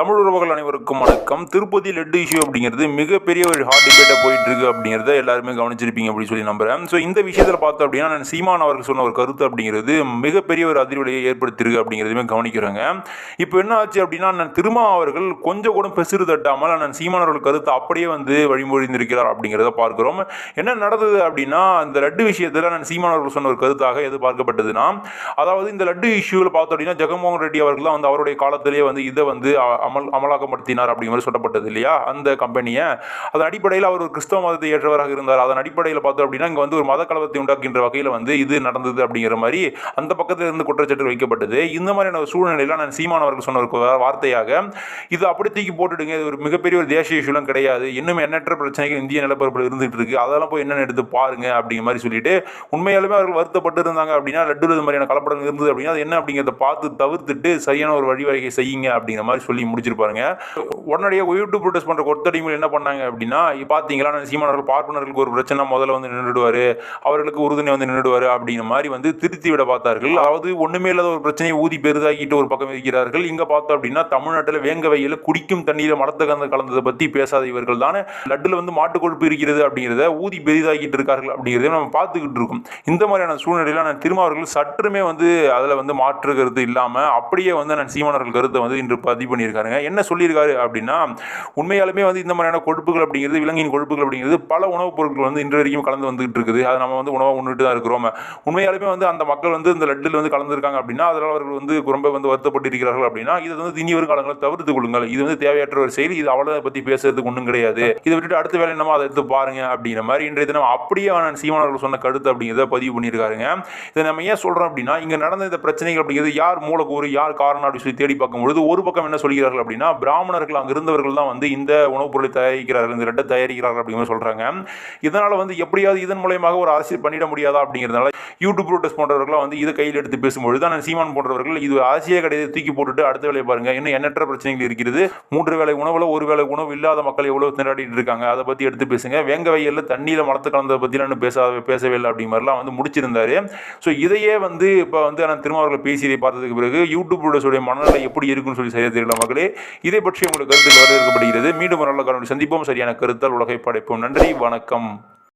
தமிழ் உறவுகள் அனைவருக்கும் வணக்கம். திருப்பதி லெட் இஷ்யூ அப்படிங்கிறது மிகப்பெரிய ஒரு ஹாட் டிபேட்டாக போயிட்டு இருக்கு அப்படிங்கிறத எல்லாருமே கவனிச்சிருப்பீங்க அப்படின்னு சொல்லி நம்புறேன். ஸோ இந்த விஷயத்தில் பார்த்தோம் அப்படின்னா நான் சீமான் அவர்கள் சொன்ன ஒரு கருத்து அப்படிங்கிறது மிகப்பெரிய ஒரு அதிர்வலையை ஏற்படுத்தியிருக்கு அப்படிங்கிறதுமே கவனிக்கிறாங்க. இப்போ என்ன ஆச்சு அப்படின்னா நான் திருமா அவர்கள் கொஞ்சம் கூட பெசிறு தட்டாமல் நான் சீமான் அவர்கள் கருத்தை அப்படியே வந்து வழிமொழிந்திருக்கிறார் அப்படிங்கிறத பார்க்கிறோம். என்ன நடந்தது அப்படின்னா அந்த லட்டு விஷயத்தில் நான் சீமான் அவர்கள் சொன்ன ஒரு கருத்தாக எது பார்க்கப்பட்டதுன்னா அதாவது இந்த லட்டு இஷ்யூவில் பார்த்தோம் அப்படின்னா ஜெகன்மோகன் ரெட்டி அவர்கள் தான் வந்து அவருடைய காலத்திலேயே வந்து இதை வந்து அமல் அமலாக்கப்படுத்தினார் அப்படிங்கிற மாதிரி சொல்லப்பட்டது இல்லையா? அந்த கம்பெனியை. அதன் அடிப்படையில் அவர் ஒரு கிறிஸ்தவ மதத்தை ஏற்றவராக இருந்தார். அதன் அடிப்படையில் பார்த்தோம் அப்படின்னா இங்கே வந்து ஒரு மத கலவரத்தை உண்டாக்குகின்ற வகையில் வந்து இது நடந்தது அப்படிங்கிற மாதிரி அந்த பக்கத்தில் இருந்து குற்றச்சாட்டு வைக்கப்பட்டது. இந்த மாதிரியான ஒரு சூழ்நிலையில் நான் சீமான் அவர்கள் சொன்ன ஒரு வார்த்தையாக இது அப்படி தூக்கி போட்டுடுங்க. இது ஒரு மிகப்பெரிய ஒரு தேசிய இஷ்யூலாம் கிடையாது. இன்னும் எண்ணற்ற பிரச்சனைகள் இந்திய நிலப்பரப்பில் இருந்துகிட்டு இருக்கு. அதெல்லாம் போய் என்னென்னு எடுத்து பாருங்க அப்படிங்கிற மாதிரி சொல்லிட்டு உண்மையாலுமே அவர்கள் வருத்தப்பட்டு இருந்தாங்க அப்படின்னா லட்டு இது மாதிரியான கலப்படம் இருந்தது அப்படின்னா அது என்ன அப்படிங்கிறத பார்த்து தவிர்த்துட்டு சரியான ஒரு வழிவகையை செய்யுங்க அப்படிங்கிற மாதிரி சொல்லி முடிச்சிருப்பாருங்க உடனடியாக யூடியூப் ப்ரொடியூஸ் பண்ணுற கொத்தடிமையில் என்ன பண்ணாங்க அப்படின்னா பார்த்தீங்களா நான் சீமானவர்கள் பார்ப்பனர்களுக்கு ஒரு பிரச்சனை முதல்ல வந்து நின்றுடுவார் அவர்களுக்கு உறுதுணை வந்து நின்றுடுவார் அப்படிங்கிற மாதிரி வந்து திருத்தி விட பார்த்தார்கள். அதாவது ஒன்றுமே இல்லாத ஒரு பிரச்சனையை ஊதி பெரிதாக்கிட்டு ஒரு பக்கம் இருக்கிறார்கள். இங்கே பார்த்தோம் அப்படின்னா தமிழ்நாட்டில் வேங்க வகையில் குடிக்கும் தண்ணீரை மலத்த கலந்து கலந்ததை பற்றி பேசாத இவர்கள் தானே. லட்டில் வந்து மாட்டு கொழுப்பு இருக்கிறது அப்படிங்கிறத ஊதி பெரிதாக்கிட்டு இருக்கார்கள் அப்படிங்கிறத நம்ம பார்த்துக்கிட்டு இருக்கோம். இந்த மாதிரியான சூழ்நிலையில் நான் திருமாவர்கள் சற்றுமே வந்து அதில் வந்து மாற்று கருத்து இல்லாமல் அப்படியே வந்து நான் சீமானவர்கள் கருத்தை வந்து இன்று பதிவு பண்ணியிருக்காருங்க. என்ன சொல்லியிருக்காரு அப்படின்னு உண்மையாலுமே வந்து இந்த மாதிரியான கொழுப்புகள் அப்படிங்கிறது விலங்கின் கொழுப்புகள் அப்படிங்கிறது பல உணவுப் பொருட்கள் வந்து இன்று வரைக்கும் கலந்து வந்துகிட்டு இருக்குது. அதை நம்ம வந்து உணவாக உண்ணுட்டு தான் இருக்கிறோம். உண்மையாலுமே வந்து அந்த மக்கள் வந்து இந்த லட்டில் வந்து கலந்துருக்காங்க அப்படின்னா அதனால் அவர்கள் வந்து ரொம்ப வந்து வருத்தப்பட்டு இருக்கிறார்கள் அப்படின்னா இதை வந்து இனி வரும் காலங்களில் தவிர்த்து கொள்ளுங்கள். இது வந்து தேவையற்ற ஒரு செயல். இது அவ்வளோ பற்றி பேசுறதுக்கு ஒன்றும் கிடையாது. இதை விட்டுட்டு அடுத்த வேலை நம்ம அதை எடுத்து பாருங்க அப்படிங்கிற மாதிரி இன்றைய தினம் அப்படியே நான் சீமானவர்கள் சொன்ன கருத்து அப்படிங்கிறத பதிவு பண்ணியிருக்காருங்க. இதை நம்ம ஏன் சொல்கிறோம் அப்படின்னா இங்கே நடந்த இந்த பிரச்சனைகள் அப்படிங்கிறது யார் மூலக்கூறு யார் காரணம் அப்படின்னு சொல்லி தேடி பார்க்கும்பொழுது ஒரு பக்கம் என்ன சொல்கிறார்கள் அப்படின்னா பிராமணர்கள் அங்கே இருந்தவர்கள் தான் வந்து இந்த உணவுப் பொருளை தயாரிக்கிறார்கள் இந்த ரெட்டை தயாரிக்கிறார்கள் அப்படிங்கிற சொல்கிறாங்க இதனால் வந்து எப்படியாவது இதன் மூலயமாக ஒரு அரசியல் பண்ணிட முடியாதா அப்படிங்கிறதுனால யூடியூப் ப்ரோட்டஸ் போன்றவர்களாம் வந்து இதை கையில் எடுத்து பேசும்பொழுது தான் சீமான் போன்றவர்கள் இது அரசியல் கிடையாது தூக்கி போட்டுட்டு அடுத்த வேலையை பாருங்கள் இன்னும் எண்ணற்ற பிரச்சனைகள் இருக்கிறது. மூன்று வேலை உணவில் ஒரு வேலை உணவு இல்லாத மக்கள் எவ்வளோ திண்டாடிட்டு இருக்காங்க அதை பற்றி எடுத்து பேசுங்க. வேங்க வயலில் தண்ணியில் மலத்து கலந்ததை பற்றிலாம் பேசாத பேசவே இல்லை அப்படி மாதிரிலாம் வந்து முடிச்சிருந்தாரு. ஸோ இதையே வந்து இப்போ வந்து நான் திரும்ப அவர்கள் பேசியதை பார்த்ததுக்கு பிறகு யூடியூப் ப்ரோடஸுடைய மனநிலை எப்படி இருக்குன்னு சொல்லி சரியா தெரியல மக்களே. இதை பற்றி உங்களுக்கு கருத்துக்கள் வரவேற்கப்படுகிறது. மீண்டும் ஒரு நல்ல காலம் சந்திப்போம். சரியான கருத்தால் உலகை படைப்போம். நன்றி வணக்கம்.